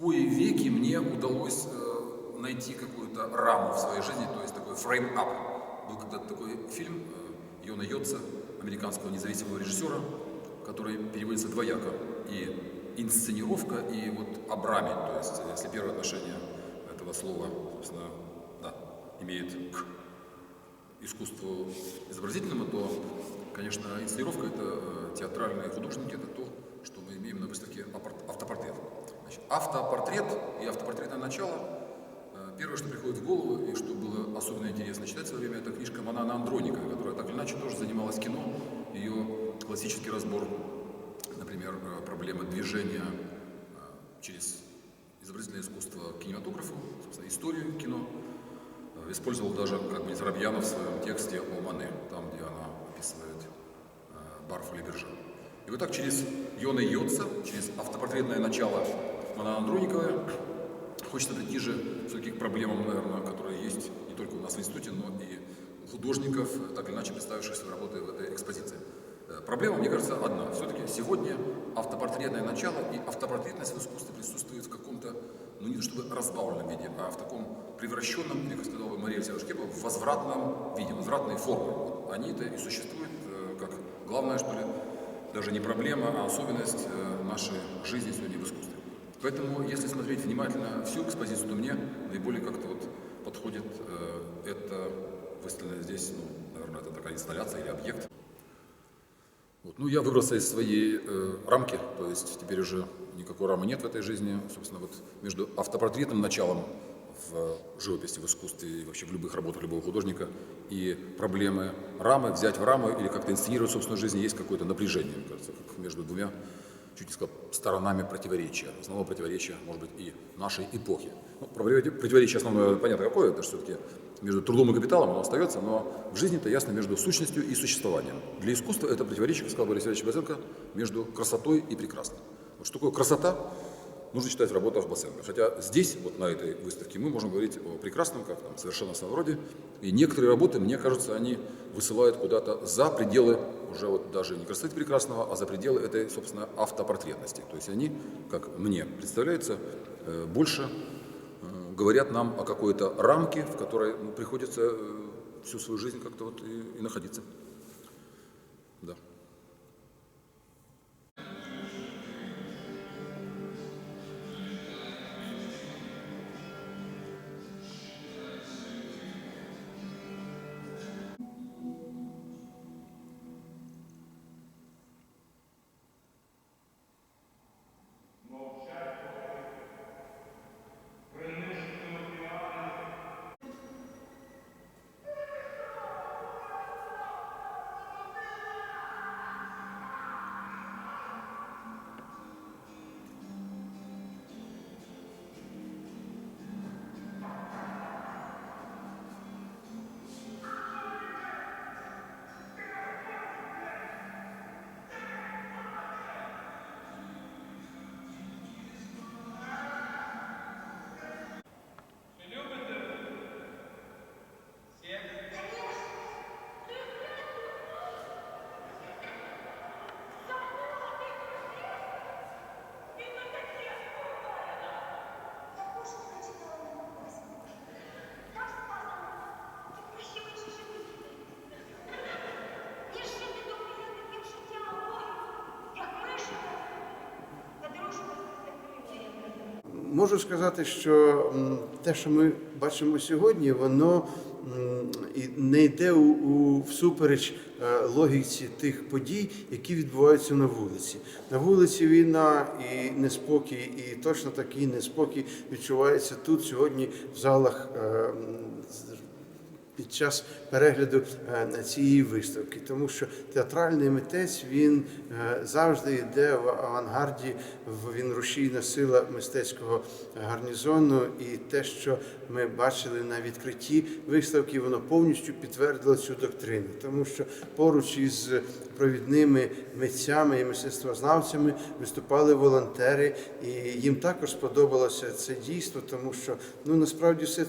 кои веки мне удалось э, найти какую-то раму в своей жизни, то есть такой фрейм-ап. Был когда-то такой фильм э, Йона Йотца, американского независимого режиссера, который переводится двояко. И инсценировка, и вот об раме. То есть, если первое отношение этого слова, собственно, да, имеет к искусству изобразительному, то, конечно, инсценировка – это э, театральные художники, это то, что мы имеем на выставке автопортрет. Автопортрет и автопортретное начало э, Первое, что приходит в голову, и что было особенно интересно читать в свое время, это книжка Манана Андроника, которая так или иначе тоже занималась кино. Ее классический разбор, например, э, проблемы движения э, через изобразительное искусство к кинематографу, собственно, историю кино, использовал даже как бы Заробьянов в своем тексте о Мане, там, где она описывает Барфу Лебержа. И вот так через Йона Йотца, через автопортретное начало Манана Андроникова хочется прийти же все-таки к проблемам, наверное, которые есть не только у нас в институте, но и у художников, так или иначе представивших свои работы в этой экспозиции. Э, Проблема, мне кажется, одна. Все-таки сегодня автопортретное начало и автопортретность в искусстве присутствует в каком-то, ну не то чтобы разбавленном виде, а в таком превращенном, или, как сказала Мария Шкепова, в возвратном виде, возвратной форме. Вот они-то и существуют э, как главное, что ли, даже не проблема, а особенность э, нашей жизни сегодня в искусстве. Поэтому, если смотреть внимательно всю экспозицию, то мне наиболее как-то вот подходит э, это выставленное здесь, ну, наверное, это такая инсталляция или объект. Вот. Ну, я выбрался из своей э, рамки, то есть теперь уже никакой рамы нет в этой жизни. Собственно, вот между автопортретным началом в живописи, в искусстве и вообще в любых работах любого художника и проблемы рамы, взять в раму или как-то инсценировать собственную жизнь, есть какое-то напряжение, мне кажется, как между двумя чуть не сказал, сторонами противоречия, основного противоречия, может быть, и нашей эпохи. Ну, противоречие противоречие основное, понятно, какое, это все-таки между трудом и капиталом оно остается, но в жизни это ясно между сущностью и существованием. Для искусства это противоречие, как сказал Борис Ильич Базенко, между красотой и прекрасным. Вот что такое красота, Нужно читать в работах Баценко. Хотя здесь, вот на этой выставке, мы можем говорить о прекрасном, как там, совершенном роде. И некоторые работы, мне кажется, они высылают куда-то за пределы уже вот даже не красоты прекрасного, а за пределы этой, собственно, автопортретности. То есть они, как мне представляется, э, больше э, говорят нам о какой-то рамке, в которой ну, приходится э, всю свою жизнь как-то вот и, и находиться. Можу сказати, що те, що ми бачимо сьогодні, воно не йде у, у всупереч е, логіці тих подій, які відбуваються на вулиці. На вулиці війна і неспокій, і точно такий неспокій відчувається тут сьогодні в залах. Під час перегляду е, цієї виставки, тому що театральний митець він е, завжди йде в авангарді, він рушійна сила мистецького гарнізону. І те, що ми бачили на відкритті виставки, воно повністю підтвердило цю доктрину, тому що поруч із провідними митцями і мистецтвознавцями виступали волонтери, і їм також сподобалося це дійство, тому що ну насправді все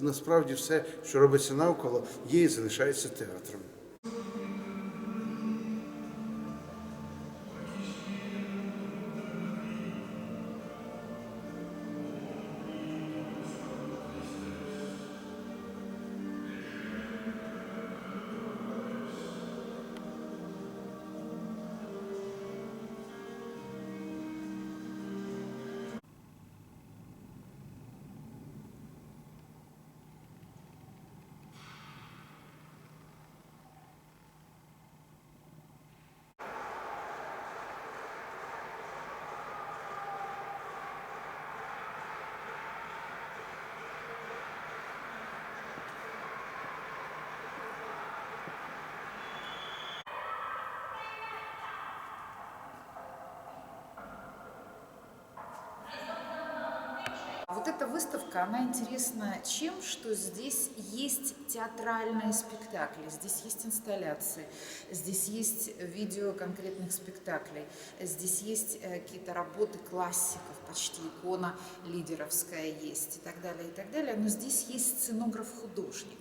насправді все, що робиться навколо, і залишається театром. Эта выставка, она интересна чем, что здесь есть театральные спектакли, здесь есть инсталляции, здесь есть видео конкретных спектаклей, здесь есть э, какие-то работы классиков, почти икона лидеровская есть и так далее, и так далее. Но здесь есть сценограф-художник.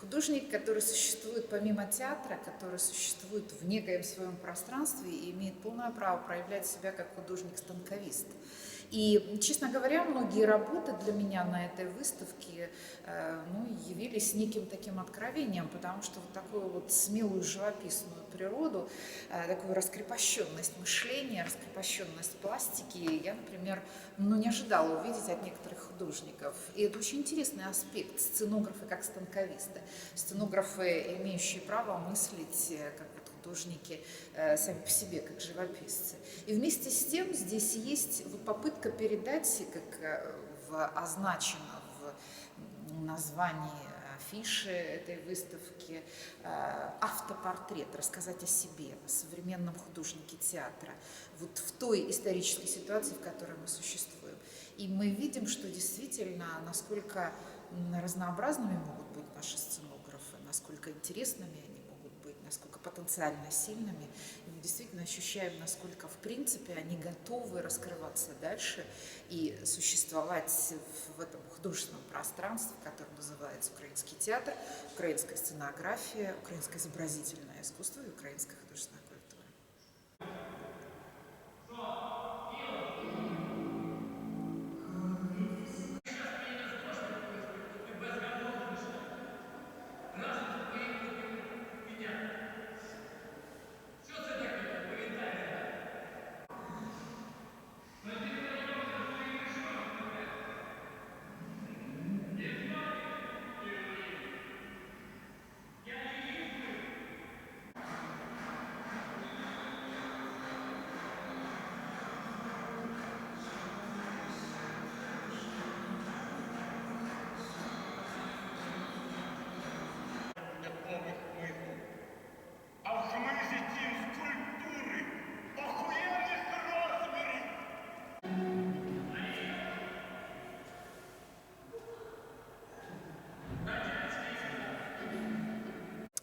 Художник, который существует помимо театра, который существует в некоем своем пространстве и имеет полное право проявлять себя как художник-станковист. И, честно говоря, многие работы для меня на этой выставке э, ну, явились неким таким откровением, потому что вот такую вот смелую живописную природу, э, такую раскрепощенность мышления, раскрепощенность пластики я, например, ну, не ожидала увидеть от некоторых художников. И это очень интересный аспект сценографы как станковисты, сценографы, имеющие право мыслить э, как художники э, сами по себе, как живописцы. И вместе с тем здесь есть попытка передать, как э, означено в названии афиши этой выставки, э, автопортрет, рассказать о себе, о современном художнике театра, вот в той исторической ситуации, в которой мы существуем. И мы видим, что действительно, насколько разнообразными могут быть наши сценографы, насколько интересными насколько потенциально сильными. И мы действительно ощущаем, насколько, в принципе, они готовы раскрываться дальше и существовать в, этом художественном пространстве, которое называется украинский театр, украинская сценография, украинское изобразительное искусство и украинская художественная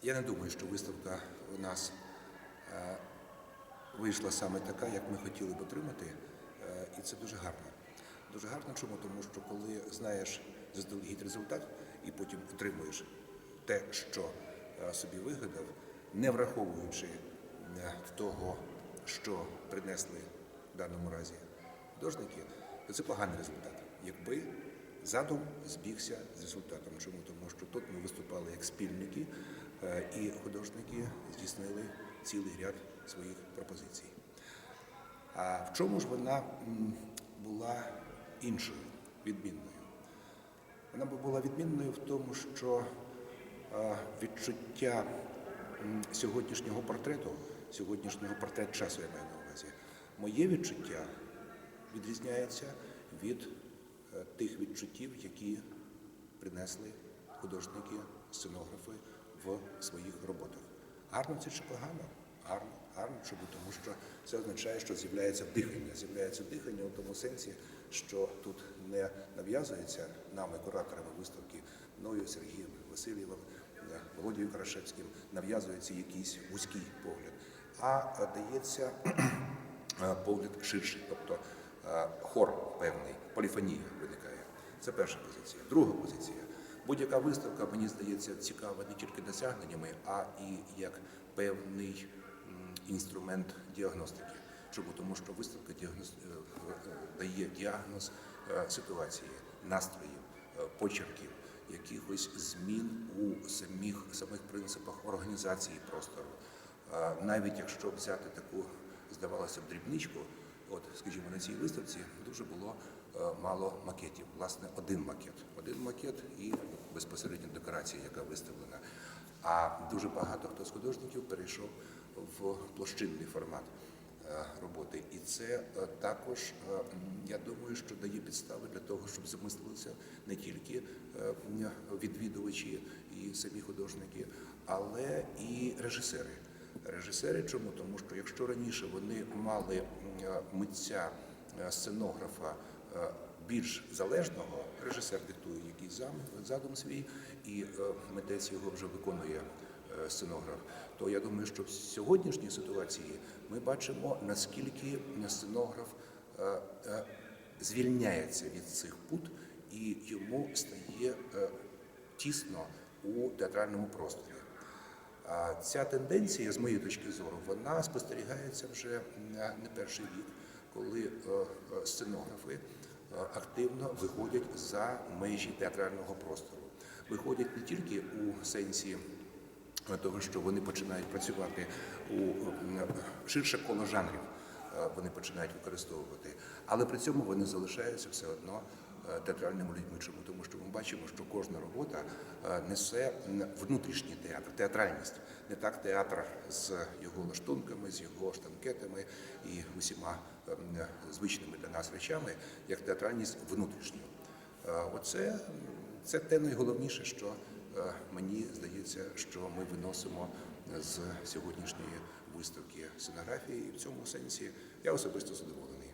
Я не думаю, що виставка у нас е, вийшла саме така, як ми хотіли б отримати, Е, і це дуже гарно. Дуже гарно чому? Тому що коли знаєш заздалегідь результат і потім отримуєш те, що е, собі вигадав, не враховуючи того, що принесли в даному разі художники, то це поганий результат. Якби задум збігся з результатом. Чому? Тому що тут ми виступали як спільники, і художники здійснили цілий ряд своїх пропозицій. А в чому ж вона була іншою, відмінною? Вона була відмінною в тому, що е, відчуття сьогоднішнього портрету, сьогоднішнього портрет часу я маю на увазі, моє відчуття відрізняється від е, тих відчуттів, які принесли художники, сценографи в своїх роботах. Гарно це чи погано? Гарно, гарно. Чому? Тому що це означає, що з'являється дихання. З'являється дихання у тому сенсі, що тут не нав'язується нами, кураторами виставки, мною, Сергієм Васильєвим, е, Володією Карашевським, нав'язується якийсь вузький погляд, а дається е, погляд ширший, тобто е, хор певний, поліфонія виникає. Це перша позиція. Друга позиція. Будь-яка виставка, мені здається, цікава не тільки досягненнями, а і як певний інструмент діагностики. Чому? Тому що виставка діагноз... е, е, дає діагноз е, ситуації, настроїв, почерків, якихось змін у самих, самих принципах організації простору. Навіть якщо взяти таку, здавалося б, дрібничку, от, скажімо, на цій виставці дуже було мало макетів. Власне, один макет. Один макет і безпосередньо декорація, яка виставлена. А дуже багато хто з художників перейшов в площинний формат е, роботи. І це е, також, е, я думаю, що дає підстави для того, щоб замислилися не тільки е, відвідувачі і самі художники, але і режисери. Режисери чому? Тому що якщо раніше вони мали е, митця, е, сценографа е, більш залежного, режисер диктує якийсь задум, свій, і е, митець його вже виконує е, сценограф. То я думаю, що в сьогоднішній ситуації ми бачимо, наскільки сценограф е, е, звільняється від цих пут, і йому стає е, тісно у театральному просторі. А ця тенденція, з моєї точки зору, вона спостерігається вже не перший рік, коли е, е, сценографи е, активно виходять за межі театрального простору. Виходять не тільки у сенсі того, що вони починають працювати у ширше коло жанрів, вони починають використовувати, але при цьому вони залишаються все одно театральними людьми. Чому? Тому що ми бачимо, що кожна робота е, несе внутрішній театр, театральність. Не так театр з його лаштунками, з його штанкетами і усіма ем, звичними для нас речами, як театральність внутрішню. Е, Оце це те найголовніше, що е, мені здається, що ми виносимо з сьогоднішньої виставки сценографії, і в цьому сенсі я особисто задоволений.